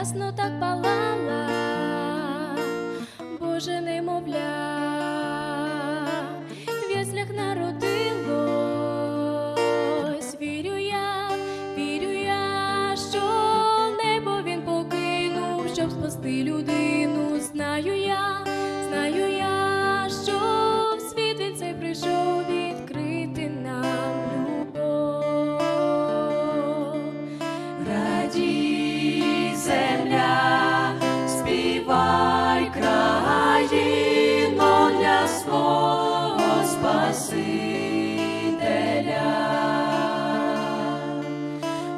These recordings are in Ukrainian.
ясно так палала, Боже немовля, в яслях народилось, вірю я, вірю я, що небо він покинув, щоб спасти людину. Знаю я, знаю я, свого Спасителя.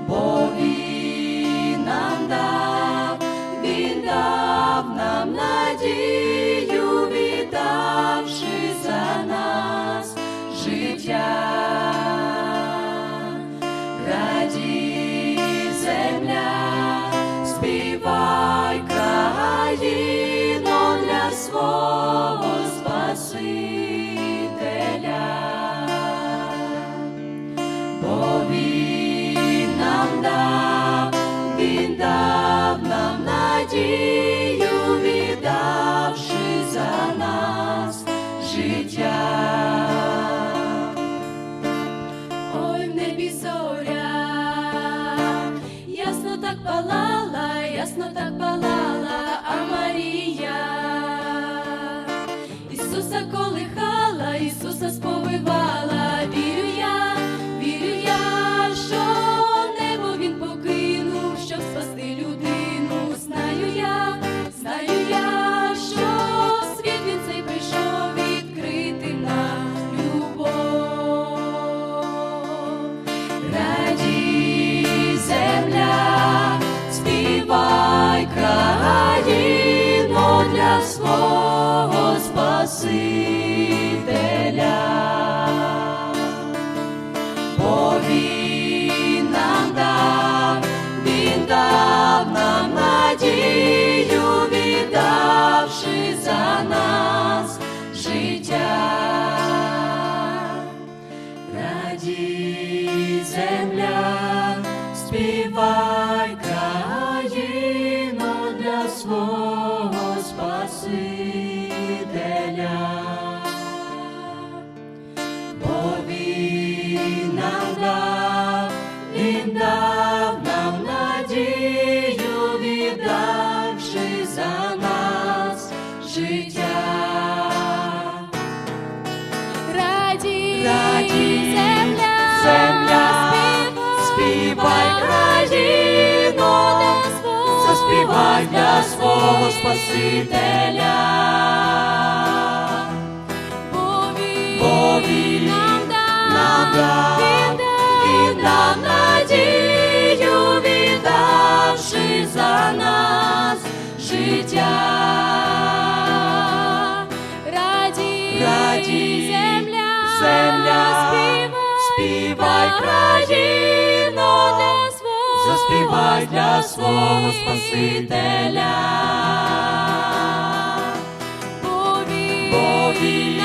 Бо він нам дав, він дав нам надію, віддавши за нас життя. Радій, земля, Спасителя бо він нам він дав нам надію, віддавши життя. Ясно так палала, ясно так Ісуса сповивала, я, вірю я, що небо він покинув, щоб спасти людину. Знаю я, знаю я, що світ він цей прийшов відкрити нам любов. Радій, земля, співай країно для свого Спасителя. Співай країно, заспівай для свого Спасителя. Бо він нам дав, він дав надію, віддавши за нас життя. Земля, земля, співай країно для Заспівай для свого Спасителя. Бо він,